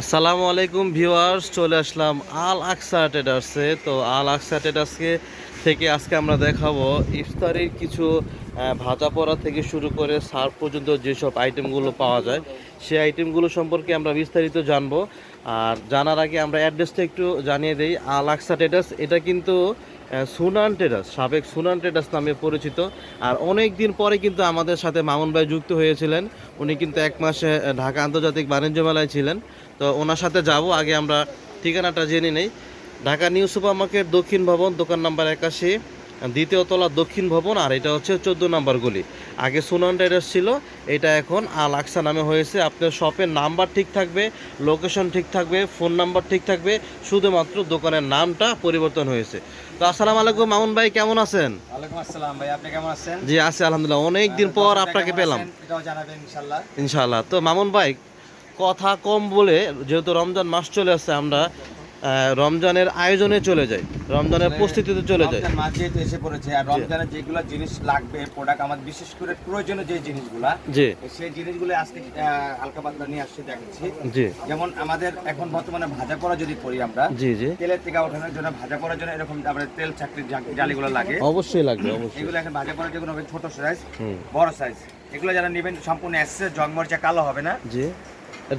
আসসালামু আলাইকুম ভিউয়ার্স, চলে আসলাম আল আকসা ট্রেডার্সে। তো আল আকসা ট্রেডার্সকে থেকে আজকে আমরা দেখাবো ইফতারির কিছু ভাজা পড়া থেকে শুরু করে সার পর্যন্ত যেসব আইটেমগুলো পাওয়া যায়, সেই আইটেমগুলো সম্পর্কে আমরা বিস্তারিত জানব। আর জানার আগে আমরা অ্যাড্রেসটা একটু জানিয়ে দিই আল আকসা ট্রেডার্স এটা কিন্তু সুনান ট্রেডার্স সাবেক সুনান ট্রেডার্স নামে পরিচিত। আর অনেক দিন পরে কিন্তু আমাদের সাথে মামুন ভাই যুক্ত হয়েছিলেন। উনি কিন্তু এক মাসে ঢাকা আন্তর্জাতিক বাণিজ্য মেলায় ছিলেন। তো ওনার সাথে যাব, আগে আমরা ঠিকানাটা জেনে নেই। ঢাকা নিউ সুপার মার্কেট দক্ষিণ ভবন, দোকান নাম্বার একাশি। দ্বিতীয় তলা দক্ষিণ ভবন আর এটা হচ্ছে চোদ্দ নাম্বার গলি। আগে সুনান রাইডার্স ছিল এটা এখন আল আকসা নামে হয়েছে। আপনার শপের নাম্বার ঠিক থাকবে লোকেশন ঠিক থাকবে ফোন নাম্বার ঠিক থাকবে শুধুমাত্র দোকানের নামটা পরিবর্তন হয়েছে। তো আসসালামু আলাইকুম মামুন ভাই কেমন আছেন? ওয়ালাইকুম আসসালাম ভাই আপনি কেমন আছেন? জি আছি আলহামদুলিল্লাহ। অনেক দিন পর আপনাকে পেলাম। এটাও জানাবেন ইনশাল্লাহ ইনশাআল্লাহ। তো মামুন ভাই কথা কম বলে যেহেতু রমজান মাস চলে আসছে আমরা রমজানের আয়োজনে চলে যাই রমজানের প্রস্তুতিতে চলে মাস যেহেতু এসে পড়েছে আর রমজানের যেগুলো জিনিস লাগবে প্রোডাক্ট আমাদের বিশেষ করে প্রয়োজনীয় যে জিনিসগুলা জি। সেই জিনিসগুলো আজকে হালকা পাতলা নিয়ে আসছে দেখাচ্ছি। জি। যেমন আমাদের এখন বর্তমানে ভাজা করা যদি করি আমরা জি জি। তেলের থেকে ওঠানোর জন্য ভাজা করার জন্য এরকম আমাদের তেল চাকরির জালিগুলো লাগে। অবশ্যই লাগবে অবশ্যই। এগুলো এখন ভাজা করার জন্য ছোট সাইজ বড় সাইজ এগুলো যারা নেবেন সম্পূর্ণ এসছে জংমরচা কালো হবে না। জি।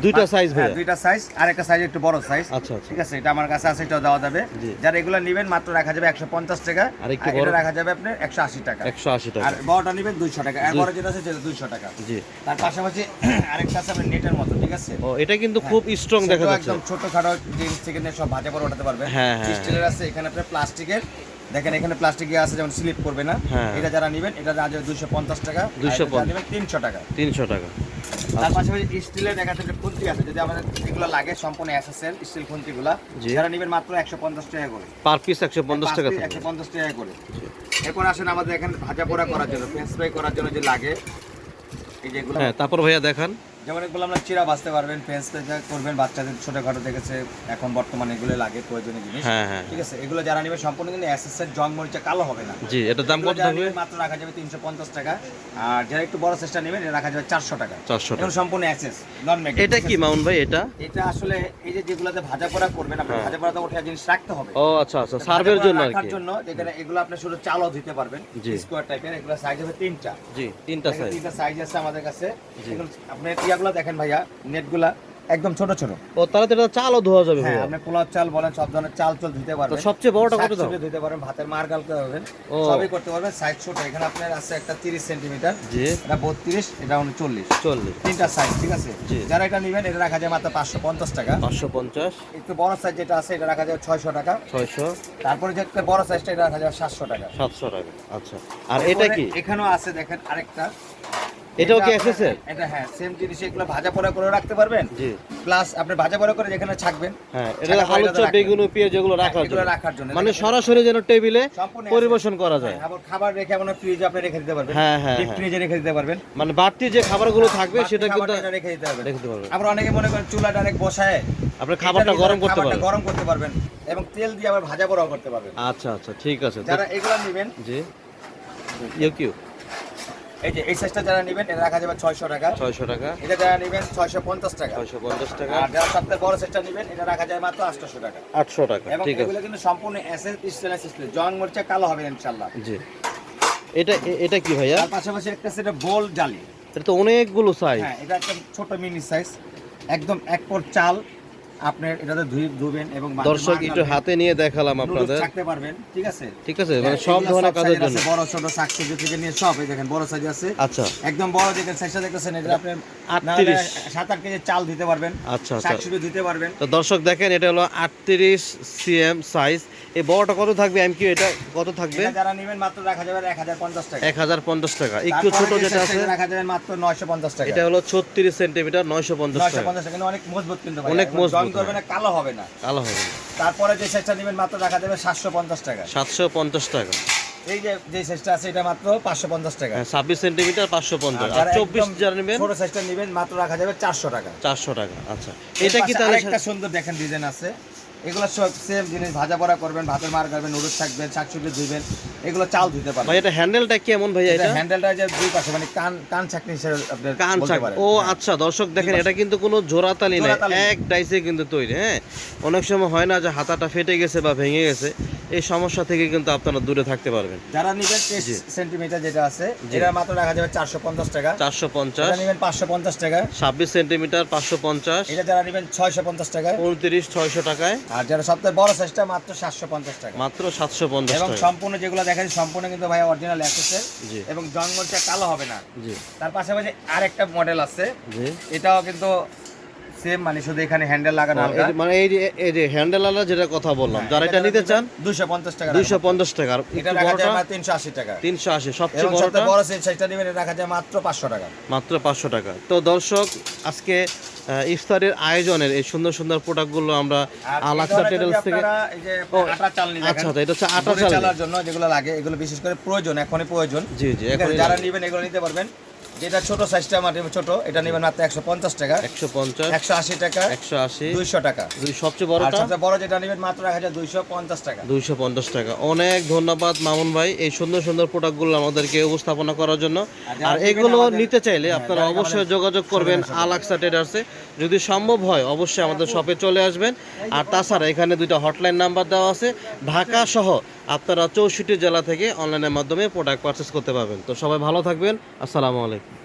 দুইটা সাইজ হ্যাঁ, দুইটা সাইজ আর একটা সাইজ একটু বড় সাইজ আচ্ছা আচ্ছা। ঠিক আছে এটা আমার কাছে আছে এটাও দেওয়া যাবে। যারা এগুলো নেবেন মাত্র রাখা যাবে একশো পঞ্চাশ টাকা। আর এটা রাখা যাবে আপনার একশো আশি টাকা। একশো আশি টাকা। আর বড়টা নেবেন দুইশো টাকা। আর বড় যেটা আছে সেটা দুইশো টাকা। জি। তার পাশাপাশি আরেকটা আছে আপনার নেটের মতো ঠিক আছে? ও এটা কিন্তু খুব স্ট্রং দেখা যাচ্ছে। একদম ছোটখাটো জিনিস থেকে নিয়ে সব ভাজা পরে ওঠাতে পারবেন হ্যাঁ, হ্যাঁ, স্টিলের আছে এখানে আপনার প্লাস্টিকের। দেখেন এখানে প্লাস্টিকের আছে যেমন স্লিপ করবে না। হ্যাঁ। এটা যারা নেবেন এটা রাখা দুইশো পঞ্চাশ টাকা। 250 নেবেন তিনশো টাকা। তিনশো টাকা। তার পাশাপাশি স্টিলের দেখা যাচ্ছে খুন্তি আছে। যদি আমাদের এগুলো লাগে সম্পূর্ণ এসএসএল স্টিল খুন্তিগুলা। যারা নেবেন মাত্র একশো পঞ্চাশ টাকা করে। পার পিস একশো পঞ্চাশ টাকা একশো পঞ্চাশ টাকা করে। এরপর আসেন আমাদের এখানে ভাজা পোড়া করার জন্য ফ্রেঞ্চ ফ্রাই করার জন্য যে লাগে এই যে এগুলো। হ্যাঁ তারপর ভাইয়া দেখান। যেমন এগুলো আমরা চিরা বাঁচতে পারবেন ফ্রাই করবেন বাচ্চাদের ছোটখাটো দেখেছে এখন বর্তমানে এগুলো লাগে প্রয়োজনীয় জিনিস। হ্যাঁ হ্যাঁ ঠিক আছে এগুলো যারা নেবে সম্পূর্ণ কিন্তু এর জং মরিচা কালো হবে না। জি এটার দাম কত থাকবে? মাত্র রাখা যাবে তিনশো পঞ্চাশ টাকা। আর যারা একটু বড় চেষ্টা নেবেন এটা রাখা যাবে চারশো টাকা। চারশো এখন টাকা সম্পূর্ণ অ্যাক্সেস নন মেক এটা কি মামুন ভাই এটা? এটা আসলে এই যে যেগুলোতে ভাজা পোড়া করবেন আপনি হ্যাঁ। ভাজা পোড়াতে ওঠা জিনিস রাখতে হবে। ও আচ্ছা আচ্ছা সার্ভের জন্য আর কি। জন্য যেখানে এগুলো আপনি শুধু চালও দিতে পারবেন স্কোয়ার টাইপের এগুলো সাইজ হবে তিনটা। জি তিনটা সাইজ তিনটা সাইজ আছে আমাদের কাছে। এগুলো আপনি ইয়াগুলো দেখেন ভাইয়া নেটগুলা একদম ছোট ছোট। ও তাহলে এটা চালও ধোয়া যাবে হ্যাঁ আপনি পোলাও চাল বলেন সব ধরনের চাল চল দিতে তো পারবেন সবচেয়ে বড়টা কত শাকসবজি দিতে পারবেন ভাতের মার গালতে পারবেন ও। সবই করতে পারবেন সাইজ ছোট। এখানে আপনার আছে একটা তিরিশ সেন্টিমিটার জি। এটা বত্রিশ এটা উনচল্লিশ চল্লিশ। তিনটা সাইজ ঠিক আছে? যারা এটা নেবেন এটা রাখা যায় মাত্র পাঁচশো পঞ্চাশ টাকা। পাঁচশো পঞ্চাশ। একটু বড় সাইজ যেটা আছে এটা রাখা যাবে ছয়শো টাকা। ছয়শো। তারপরে যে একটা বড় সাইজটা এটা রাখা যায় সাতশো টাকা। সাতশো টাকা আচ্ছা। আর এটা কি? এখানেও আছে দেখেন আরেকটা। এটাও কি এসএসএল এটা হ্যাঁ সেম জিনিস এগুলো ভাজা পোড়া করে রাখতে পারবেন? জি। প্লাস আপনি ভাজা পোড়া করে যেখানে থাকবেন হ্যাঁ এটা ছাকা আলু চপ রাখবেন। বেগুন পেঁয়াজ যেগুলো রাখার জন্য। রাখার জন্য। মানে সরাসরি যেন টেবিলে পরিবেশন করা যায়। হ্যাঁ, আবার খাবার রেখে আপনার ফ্রিজে আপনি রেখে দিতে পারবেন। হ্যাঁ, হ্যাঁ, ডিপ হ্যাঁ। ফ্রিজে রেখে দিতে পারবেন। মানে বাড়তি যে খাবারগুলো থাকবে সেটা কিন্তু রেখে দিতে পারবেন। দেখতে পারবেন। আবার অনেকে মনে করেন চুলা ডাইরেক্ট বসায়। আপনি খাবারটা গরম করতে পারবেন। গরম করতে পারবেন এবং তেল দিয়ে আবার ভাজা পোড়াও করতে পারবেন। আচ্ছা আচ্ছা ঠিক আছে। যারা এগুলো নেবেন জি। ইউ কিউ এই যে এই সাইজটা যারা নেবেন এটা রাখা যাবে ছয়শো টাকা। ছয়শো টাকা। এটা যারা নেবেন ছয়শো পঞ্চাশ টাকা। ছয়শো পঞ্চাশ টাকা। আর যারা সবথেকে বড় সেটটা নেবেন এটা রাখা যায় মাত্র আটশোশো টাকা। আটশো টাকা এবং এগুলো কিন্তু সম্পূর্ণ এসএস স্টেনলেস স্টিল জং মরিচা কালো হবে ইনশাল্লাহ জি। এটা এটা কি ভাইয়া? পাশাপাশি একটা সেটা বোল জালি। এটা তো অনেকগুলো সাইজ হ্যাঁ এটা একটা ছোট মিনি সাইজ একদম এক পর চাল। আপনার এটাতে ধুই ধুবেন এবং দর্শক একটু হাতে নিয়ে দেখালাম আপনাদের। থাকতে পারবেন ঠিক আছে? ঠিক আছে মানে সব ধরনের কাজের জন্য। বড় ছোট শাকসবজি থেকে নিয়ে সব এই দেখেন বড় সাইজ আছে। আচ্ছা। একদম বড় দেখেন সাইজটা দেখতেছেন এটা আপনি আটত্রিশ। সাত আট কেজি চাল দিতে পারবেন আচ্ছা আচ্ছা। শাকসবজি দিতে পারবেন। তো দর্শক দেখেন এটা হলো আটত্রিশ সিএম সাইজ। এই বড়টা কত থাকবে? এম কিউ এটা কত থাকবে? যারা নেবেন মাত্র রাখা যাবে এক হাজার পঞ্চাশ টাকা। এক হাজার পঞ্চাশ টাকা। একটু ছোট যেটা আছে রাখা যাবে মাত্র নয়শো পঞ্চাশ টাকা। এটা হলো ছত্রিশ সেন্টিমিটার নয়শো পঞ্চাশ টাকা। পঞ্চাশ টাকা অনেক মজবুত কিন্তু অনেক মজবুত, জং করবে না কালো হবে না। কালো হবে তারপরে যে সাইজটা নেবেন মাত্র রাখা যাবে সাতশো পঞ্চাশ টাকা। সাতশো পঞ্চাশ টাকা। এই যে যে সাইজটা আছে এটা মাত্র পাঁচশো পঞ্চাশ টাকা। হ্যাঁ ছাব্বিশ সেন্টিমিটার পাঁচশো পঞ্চাশ। আর যারা চব্বিশ একদম যারা নেবেন ছোট সাইজটা নেবেন মাত্র রাখা যাবে চারশো টাকা। চারশো টাকা আচ্ছা। এটা কি তাহলে একটা সুন্দর দেখেন ডিজাইন আছে। এগুলো সব সেম জিনিস ভাজা পড়া করবেন ভাতের মার করবেন নুডলস থাকবেন শাকসবজি ধুইবেন এগুলো চাল ধুতে পারবেন। ভাই এটা হ্যান্ডেলটা কেমন ভাই এটা হ্যান্ডেলটা যে দুই পাশে মানে কান কান চাকনি হিসেবে আপনি কান চাকনি ও হ্যাঁ। আচ্ছা দর্শক দেখেন এটা কিন্তু কোনো জোড়াতালি না এক ডাইসে কিন্তু তৈরি হ্যাঁ। অনেক সময় হয় না যে হাতাটা ফেটে গেছে বা ভেঙে গেছে। এই সমস্যা থেকে কিন্তু আপনারা দূরে থাকতে পারবেন। যারা নিবেন সেন্টিমিটার যেটা আছে এটা মাত্র রাখা যাবে চারশো পঞ্চাশ টাকা। চারশো পঞ্চাশ। নিবেন পাঁচশো পঞ্চাশ টাকা। ছাব্বিশ সেন্টিমিটার পাঁচশো পঞ্চাশ। এটা যারা নিবেন ছয়শো পঞ্চাশ টাকা। উনত্রিশ ছয়শো টাকায়। আর যারা সবথেকে বড় সাইজটা মাত্র সাতশো পঞ্চাশ টাকা। মাত্র সাতশো পঞ্চাশ এবং সম্পূর্ণ যেগুলো দেখেন সম্পূর্ণ কিন্তু ভাই অরিজিনাল অ্যাসেসের জি। এবং জঙ্গলটা কালো হবে না। জি। তার পাশাপাশি আরেকটা মডেল আছে। জি। এটাও কিন্তু সেম মানে শুধু এখানে হ্যান্ডেল লাগানো ও, এই যে- মানে এই যে এই যে হ্যান্ডেল আলা যেটা কথা বললাম যারা এটা নিতে চান দুশো পঞ্চাশ টাকা দুইশো পঞ্চাশ টাকা এটা রাখা যায় তিনশো আশি টাকা। তিনশো আশি সবচেয়ে বড়টা? বড় নেবেন এটা রাখা যায় মাত্র পাঁচশো টাকা। মাত্র পাঁচশো টাকা। তো দর্শক আজকে ইফতারের আয়োজনের এই সুন্দর সুন্দর প্রোডাক্টগুলো আমরা আলাক্সা ধরনের থেকে আচ্ছা এটা হচ্ছে আটা চালার জন্য যেগুলো লাগে এগুলো বিশেষ করে প্রয়োজন এখনই প্রয়োজন। জি জি যারা নেবেন এগুলো নিতে পারবেন। যেটা ছোট সাইজটা আমার ছোট এটা নেবেন মাত্র একশো পঞ্চাশ টাকা। একশো পঞ্চাশ একশো আশি টাকা একশো আশি। দুইশো টাকা। সবচেয়ে বড়টা? সবচেয়ে বড় যেটা নেবেন মাত্র এক হাজার দুইশো পঞ্চাশ টাকা। দুইশো পঞ্চাশ টাকা। অনেক ধন্যবাদ মামুন ভাই এই সুন্দর সুন্দর প্রোডাক্টগুলো আমাদেরকে উপস্থাপনা করার জন্য। আর এগুলো নিতে চাইলে হ্যাঁ, আপনারা অবশ্যই যোগাযোগ করবেন আলাক্সা ট্রেডার্সে যদি সম্ভব হয় অবশ্যই আমাদের শপে চলে আসবেন। আর তাছাড়া এখানে দুইটা হটলাইন নাম্বার দেওয়া আছে। ঢাকা সহ আপনারা চৌষট্টি জেলা থেকে অনলাইনের মাধ্যমে প্রোডাক্ট পারচেস করতে পারবেন। তো সবাই ভালো থাকবেন। আসসালামু আলাইকুম।